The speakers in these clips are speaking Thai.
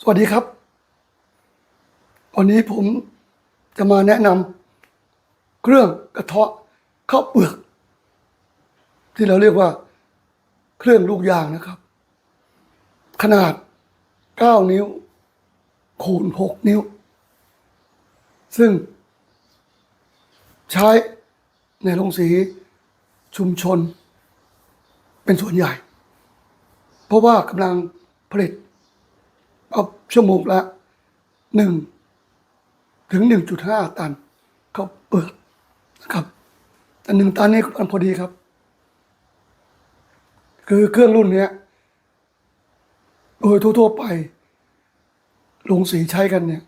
สวัสดีครับ วันนี้ผมจะมาแนะนำเครื่องกระเทาะข้าวเปลือก ที่เราเรียกว่า เครื่องลูกยางนะครับ ขนาด 9 นิ้ว คูณ 6 นิ้ว ซึ่ง ใช้ในโรงสีชุมชน เป็นส่วนใหญ่ เพราะว่ากำลังผลิต เอาชั่วโมงละหนึ่งถึงหนึ่งจุดห้าตันเขาเปลือกนะครับ แต่หนึ่งตันนี่มันพอดีครับ คือเครื่องรุ่นเนี้ยโดยทั่วๆไปโรงสีใช้กันเนี่ย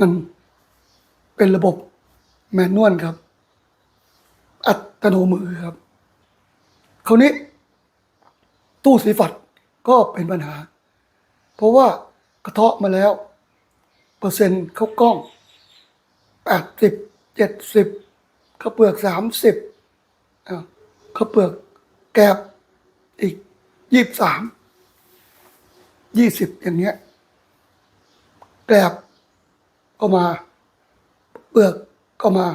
มันเป็นระบบแมนนวลครับ อัตโนมือครับคราวนี้ ตู้สีฝัดก็เป็นปัญหา เพราะว่ากระเทาะมาแล้ว เปอร์เซ็นต์เข้ากล้องแปดสิบเจ็ดสิบข้าวเปลือกสามสิบข้าวเปลือกแกบอีกยี่สามยี่สิบอย่างเงี้ยแกบก็มา เปลือกก็มา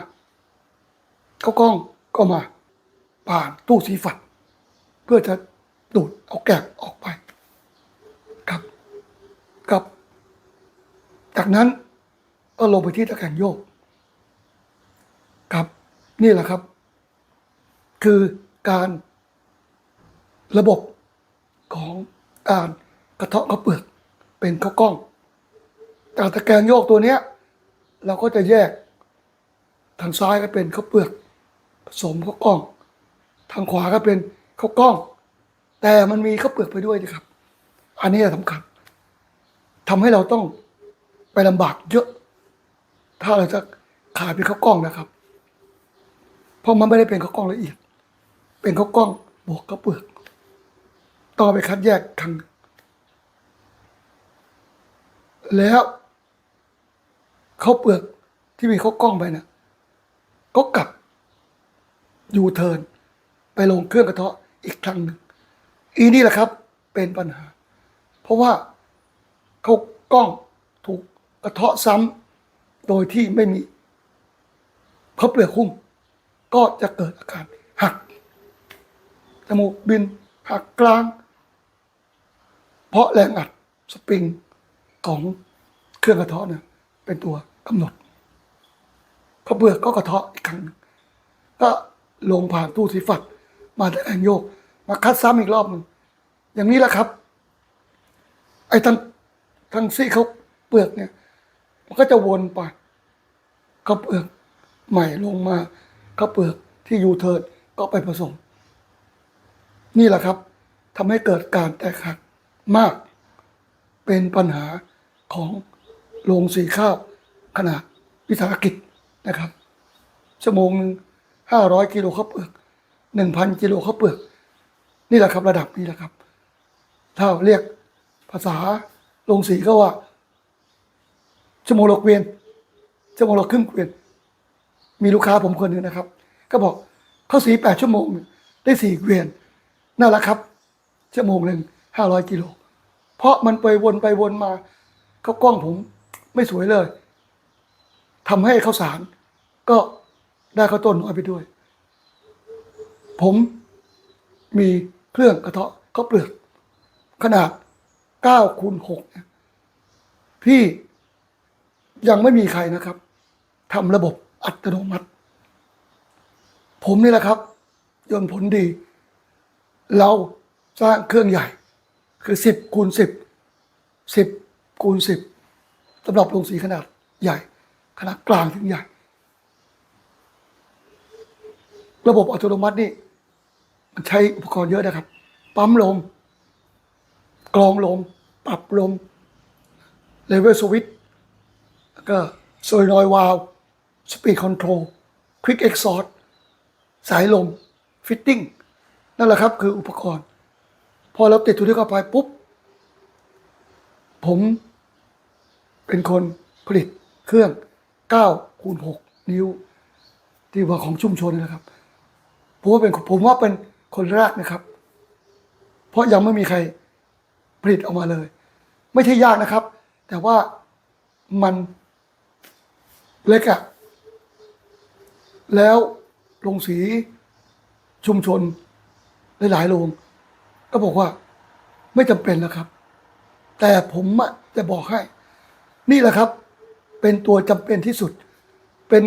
ข้าวกล้องก็มาผ่านตู้สีฝัดเพื่อจะดูดเอาแกบออกไป ครับ จากนั้นก็ลงไปที่ตะแกรงโยก ครับ นี่แหละครับ คือการระบบของการกระเทาะข้าวเปลือกเป็นข้าวกล้องจากตะแกรงโยกตัวเนี้ย เราก็จะแยก ทางซ้ายก็เป็นข้าวเปลือก ผสมข้าวกล้อง ทางขวาก็เป็นข้าวกล้อง แต่มันมีข้าวเปลือกไปด้วยนะครับ อันนี้สำคัญ ทำให้เราต้องไปลำบากเยอะ ถ้าเราจะขายเป็นข้าวกล้องนะครับ เพราะมันไม่ได้เป็นข้าวกล้องละเอียด เป็นข้าวกล้องบวกข้าวเปลือกต้องเอไปคัดแยกครั้งแล้วข้าวเปลือกที่มีข้าวกล้องไปนะก็กลับยูเทิร์นไปลงเครื่องกระเทาะอีกครั้งหนึ่งอีนี่แหละครับ เป็นปัญหา เพราะว่า เขากล้องถูกกระเทาะซ้ำโดยที่ไม่มีเขาเปลือกหุ้ม ก็จะเกิดอาการหักจมูกบินหักกลาง เพราะแรงอัดสปริงของเครื่องกระเทาะเนี่ยเป็นตัวกำหนดเขาเปลือกก็กระเทาะอีกครั้งก็ลงผ่านตู้สีฝัดมาแต่แรงโยก มาคัดซ้ำอีกรอบหนึ่งอย่างนี้แหละครับ ไอ้ทั้ง ทั้งซี่เขาเปลือกเนี่ย มันก็จะวนไปเขาเปลือกใหม่ลงมาเขาเปลือกที่ยูเทิร์นก็ไปผสม นี่แหละครับทำให้เกิดการแตกหักมาก เป็นปัญหาของโรงสีข้าวขนาดวิสาหกิจนะครับ ชั่วโมงหนึ่งห้าร้อยกิโลข้าวเปลือกหนึ่งพันกิโลข้าวเปลือก นี่แหละครับระดับนี้แหละครับ ถ้าเรียกภาษา ลงสีก็ว่าชั่วโมงละเกวียนชั่วโมงละครึ่งเกวียน มีลูกค้าผมคนหนึ่งนะครับ ก็บอกเขาสีแปดชั่วโมง ได้สี่เกวียนนั่นแหละครับชั่วโมงหนึ่งห้าร้อยกิโลเพราะมันไปวนไปวนมาเขากล้องผมไม่สวยเลยทำให้ข้าวสาร ก็ได้ข้าวต้นน้อยไปด้วย ผมมีเครื่องกระเทาะข้าวเปลือกขนาด 9คูณ6เนี่ยที่ยังไม่มีใครนะครับทำระบบอัตโนมัติ ผมนี่แหละครับ ยนผลดี เราสร้างเครื่องใหญ่ คือ10คูณ10 10คูณ10สำหรับโรงสีขนาดใหญ่ ขนาดกลางถึงใหญ่ ระบบอัตโนมัตินี่ มันใช้อุปกรณ์เยอะนะครับ ปั๊มลม กรองลม ปรับลมเลเวลสวิตแล้วก็โซลนอยวาลสปีดคอนโทรลควิกเอ็กซอร์สายลม ฟิตติ้ง นั่นแหละครับคืออุปกรณ์ พอเราติดตัวนี้เข้าไปปุ๊บ ผมเป็นคนผลิตเครื่อง 9 คูณ 6 นิ้ว ที่ว่าของชุมชนนะครับผมว่าเป็นผมว่าเป็นคนแรกนะครับ เพราะยังไม่มีใคร ผลิตออกมาเลย ไม่ใช่ยากนะครับ แต่ว่ามันเล็กอะแล้วโรงสีชุมชนหลายๆโรงก็บอกว่าไม่จำเป็นแล้วครับ แต่ผมจะบอกให้ นี่แหละครับ เป็นตัวจำเป็นที่สุด เป็น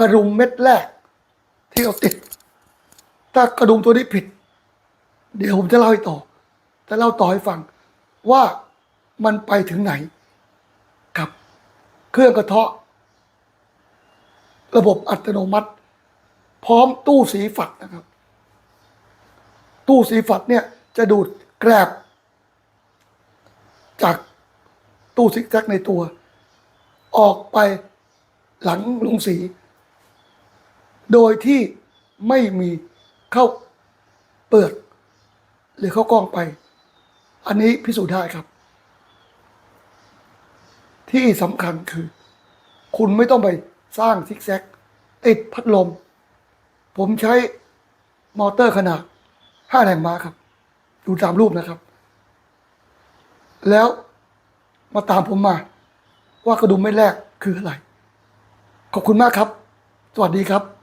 กระดุมเม็ดแรก ที่เราติด ถ้ากระดุมตัวนี้ผิด เดี๋ยวผมจะเล่าให้ต่อ จะเล่าต่อให้ฟัง ว่ามันไปถึงไหน กับเครื่องกระเทาะ ระบบอัตโนมัติ พร้อมตู้สีฝัดนะครับ ตู้สีฝัดเนี่ยจะดูดแกรบ จากตู้ซิกแซกในตัว ออกไปหลังลุงสี โดยที่ไม่มีเข้าเปลือกหรือเข้ากล้องไป อันนี้พิสูจน์ได้ครับ ที่สำคัญคือ คุณไม่ต้องไปสร้างซิกแซกติดพัดลม ผมใช้มอเตอร์ขนาด5แรงม้าครับ ดูตามรูปนะครับ แล้วมาตามผมมา ว่ากระดุมไม่แรกคืออะไร ขอบคุณมากครับ สวัสดีครับ